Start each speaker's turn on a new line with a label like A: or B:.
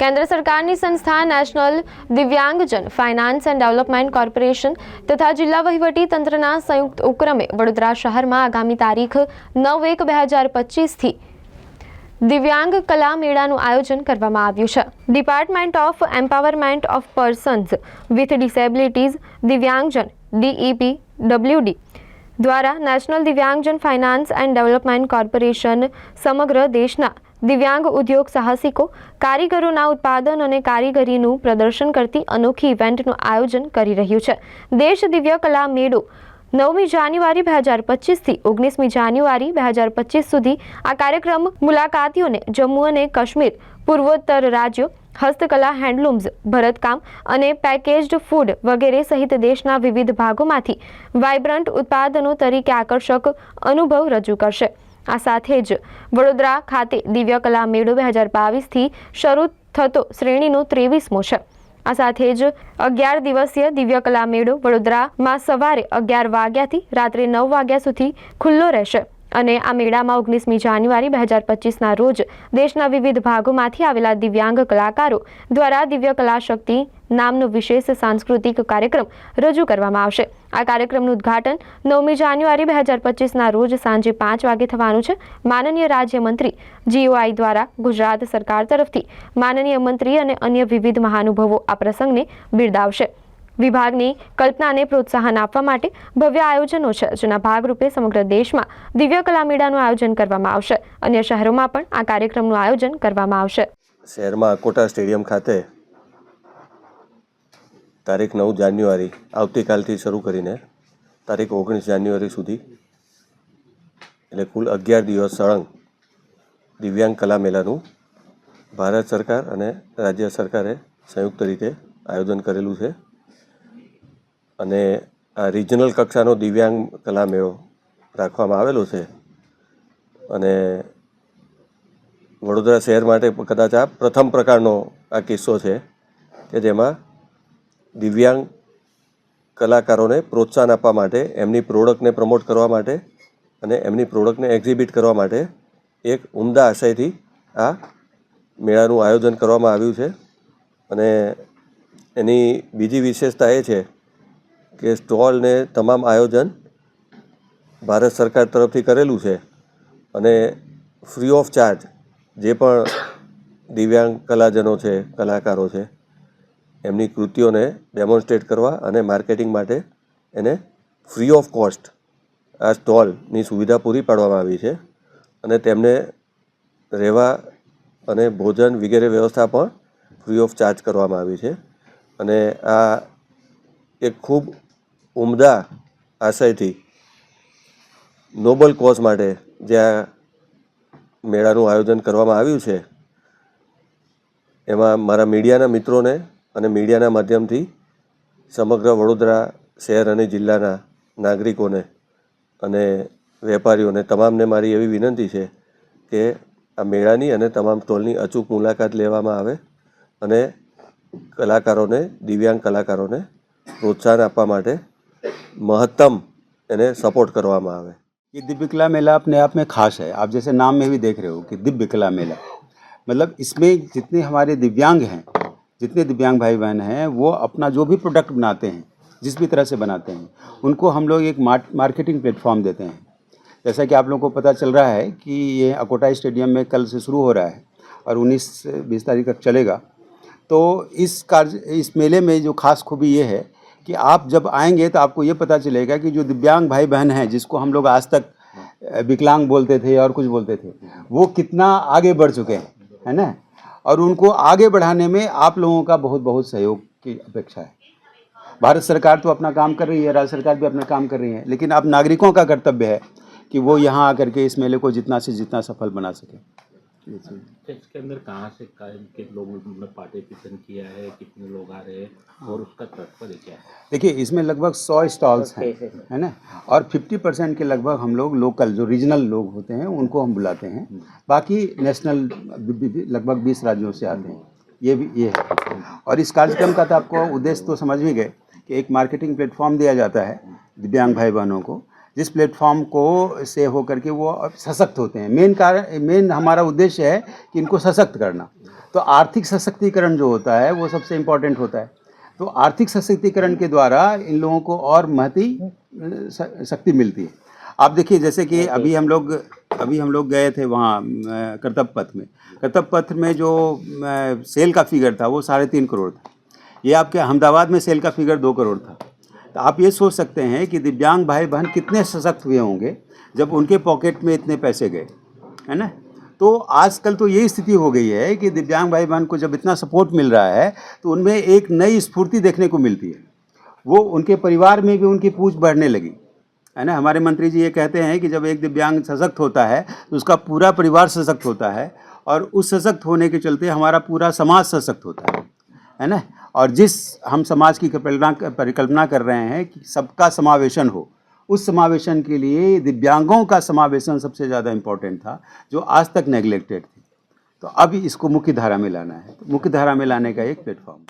A: કેન્દ્ર સરકારની સંસ્થા નેશનલ દિવ્યાંગજન ફાઇનાન્સ એન્ડ ડેવલપમેન્ટ કોર્પોરેશન તથા જિલ્લા વહીવટી તંત્રના સંયુક્ત ઉપક્રમે વડોદરા શહેરમાં આગામી તારીખ નવ એક બે હજાર પચીસથી દિવ્યાંગ કલા મેળાનું આયોજન કરવામાં આવ્યું છે. Department of empowerment of persons with disabilities દિવ્યાંગજન DEP WD દ્વારા નેશનલ દિવ્યાંગજન ફાઇનાન્સ એન્ડ ડેવલપમેન્ટ કોર્પોરેશન સમગ્ર દેશના દિવ્યાંગ ઉદ્યોગ સાહસિકો કારીગરોના ઉત્પાદન અને કારીગરીનું પ્રદર્શન કરતી અનોખી ઇવેન્ટનું આયોજન કરી રહ્યું છે. દેશ દિવ્ય કલા મેળો નવમી જાન્યુઆરી બે હજાર પચીસથી ઓગણીસમી જાન્યુઆરી બે હજાર પચીસ સુધી આ કાર્યક્રમ મુલાકાતીઓને જમ્મુ અને કાશ્મીર, પૂર્વોત્તર રાજ્યો, હસ્તકલા હેન્ડલૂમ્સ, ભરતકામ અને પેકેજ્ડ ફૂડ વગેરે સહિત દેશના વિવિધ ભાગોમાંથી વાઇબ્રન્ટ ઉત્પાદનો તરીકે આકર્ષક અનુભવ રજૂ કરશે. આ સાથે જ વડોદરા ખાતે દિવ્ય કલા મેળો બે હજાર બાવીસથી શરૂ થતો શ્રેણીનો ત્રેવીસમો છે. આ સાથે જ અગિયાર દિવસીય દિવ્ય કલા મેળો વડોદરામાં સવારે અગિયાર વાગ્યાથી રાત્રે નવ વાગ્યા સુધી ખુલ્લો રહેશે. અને આ મેળામાં ઓગણીસમી જાન્યુઆરી બે હજાર પચીસના રોજ દેશના વિવિધ ભાગોમાંથી આવેલા દિવ્યાંગ કલાકારો દ્વારા દિવ્ય કલા શક્તિ નામનો વિશેષ સાંસ્કૃતિક કાર્યક્રમ રજૂ કરવામાં આવશે. આ કાર્યક્રમનું ઉદ્ઘાટન નવમી જાન્યુઆરી બે હજાર પચીસના રોજ સાંજે પાંચ વાગે થવાનું છે. માનનીય રાજ્યમંત્રી જીઓઆઈ દ્વારા ગુજરાત સરકાર તરફથી માનનીય મંત્રી અને અન્ય વિવિધ મહાનુભાવો આ પ્રસંગને બિરદાવશે. વિભાગની કલ્પનાને પ્રોત્સાહન આપવા માટે ભવ્ય આયોજનો છે. જેના ભાગરૂપે સમગ્ર દેશમાં દિવ્ય કલા મેળાનું આયોજન કરવામાં આવશે. અન્ય શહેરોમાં પણ આ કાર્યક્રમનું આયોજન કરવામાં આવશે.
B: શહેરમાં કોટા સ્ટેડિયમ ખાતે તારીખ નવ જાન્યુઆરી આવતીકાલથી શરૂ કરીને તારીખ ઓગણીસ જાન્યુઆરી સુધી એટલે કુલ અગિયાર દિવસ સળંગ દિવ્યાંગ કલા મેળાનું ભારત સરકાર અને રાજ્ય સરકારે સંયુક્ત રીતે આયોજન કરેલું છે. અને આ રિજનલ કક્ષાનો દિવ્યાંગ કલા મેળો રાખવામાં આવેલો છે. અને વડોદરા શહેર માટે કદાચ આ પ્રથમ પ્રકારનો આ કિસ્સો છે કે જેમાં દિવ્યાંગ કલાકારોને પ્રોત્સાહન આપવા માટે, એમની પ્રોડક્ટને પ્રમોટ કરવા માટે અને એમની પ્રોડક્ટને એક્ઝિબિટ કરવા માટે એક ઉમદા આશયથી આ મેળાનું આયોજન કરવામાં આવ્યું છે. અને એની બીજી વિશેષતા એ છે કે સ્ટોલને તમામ આયોજન ભારત સરકાર તરફથી કરેલું છે અને ફ્રી ઓફ ચાર્જ જે પણ દિવ્યાંગ કલાજનો છે, કલાકારો છે, એમની કૃતિઓને ડેમોન્સ્ટ્રેટ કરવા અને માર્કેટિંગ માટે એને ફ્રી ઓફ કોસ્ટ આ સ્ટોલની સુવિધા પૂરી પાડવામાં આવી છે અને તેમને રહેવા અને ભોજન વગેરે વ્યવસ્થા પણ ફ્રી ઓફ ચાર્જ કરવામાં આવી છે. અને આ એક ખૂબ ઉમદા આશયથી નોબલ કોઝ માટે જ્યાં મેળાનું આયોજન કરવામાં આવ્યું છે, એમાં મારા મીડિયાના મિત્રોને અને મીડિયાના માધ્યમથી સમગ્ર વડોદરા શહેર અને જિલ્લાના નાગરિકોને અને વેપારીઓને તમામને મારી એવી વિનંતી છે કે આ મેળાની અને તમામ સ્ટોલની અચૂક મુલાકાત લેવામાં આવે અને કલાકારોને, દિવ્યાંગ કલાકારોને પ્રોત્સાહન આપવા માટે મહત્તમ એને સપોર્ટ કરવામાં આવે
C: ये दिव्य कला मेला अपने आप में खास है आप जैसे नाम में भी देख रहे हो कि दिव्य कला मेला मतलब इसमें जितने हमारे दिव्यांग हैं जितने दिव्यांग भाई बहन हैं वो अपना जो भी प्रोडक्ट बनाते हैं जिस भी तरह से बनाते हैं उनको हम लोग एक मार्केटिंग प्लेटफॉर्म देते हैं जैसा कि आप लोगों को पता चल रहा है कि ये अकोटा स्टेडियम में कल से शुरू हो रहा है और उन्नीस से बीस तारीख तक चलेगा तो इस कार्य इस मेले में जो खास खूबी ये है कि आप जब आएँगे तो आपको ये पता चलेगा कि जो दिव्यांग भाई बहन हैं, जिसको हम लोग आज तक विकलांग बोलते थे और कुछ बोलते थे, वो कितना आगे बढ़ चुके हैं, है ना? और उनको आगे बढ़ाने में आप लोगों का बहुत बहुत सहयोग की अपेक्षा है। भारत सरकार तो अपना काम कर रही है, राज्य सरकार भी अपना काम कर रही है, लेकिन अब नागरिकों का कर्तव्य है कि वो यहाँ आकर के इस मेले को जितना से जितना सफल बना सके।
D: इसके अंदर कहाँ से का- लोगों ने पार्टिसिपेशन किया है कितने लोग आ रहे हैं और उसका तात्पर्य क्या है?
C: देखिए इसमें लगभग सौ स्टॉल्स हैं है ना? और 50 परसेंट के लगभग हम लोग लोकल जो रीजनल लोग होते हैं उनको हम बुलाते हैं। बाकी नेशनल लगभग 20 राज्यों से आते हैं। ये भी ये है। और इस कार्यक्रम का तो आपको उद्देश्य तो समझ भी गए कि एक मार्केटिंग प्लेटफॉर्म दिया जाता है दिव्यांग भाई बहनों को। जिस प्लेटफॉर्म को से होकर के वो सशक्त होते हैं। मेन कारण मेन हमारा उद्देश्य है कि इनको सशक्त करना। तो आर्थिक सशक्तिकरण जो होता है वो सबसे इम्पोर्टेंट होता है। तो आर्थिक सशक्तिकरण के द्वारा इन लोगों को और महती शक्ति मिलती है। आप देखिए जैसे कि अभी हम लोग अभी हम लोग गए थे वहाँ कर्तव्य पथ में। कर्तव्य पथ में जो सेल का फिगर था वो साढ़े तीन करोड़ था। ये आपके अहमदाबाद में सेल का फिगर दो करोड़ था। तो आप ये सोच सकते हैं कि दिव्यांग भाई बहन कितने सशक्त हुए होंगे जब उनके पॉकेट में इतने पैसे गए, है ना? तो आजकल तो यही स्थिति हो गई है कि दिव्यांग भाई बहन को जब इतना सपोर्ट मिल रहा है तो उनमें एक नई स्फूर्ति देखने को मिलती है। वो उनके परिवार में भी उनकी पूछ बढ़ने लगी, है ना? हमारे मंत्री जी ये कहते हैं कि जब एक दिव्यांग सशक्त होता है तो उसका पूरा परिवार सशक्त होता है और उस सशक्त होने के चलते हमारा पूरा समाज सशक्त होता है है ना? और जिस हम समाज की कल्पना परिकल्पना कर रहे हैं कि सबका समावेशन हो, उस समावेशन के लिए दिव्यांगों का समावेशन सबसे ज़्यादा इम्पोर्टेंट था, जो आज तक नेग्लेक्टेड थी। तो अब इसको मुख्य धारा में लाना है। तो मुख्य धारा में लाने का एक प्लेटफॉर्म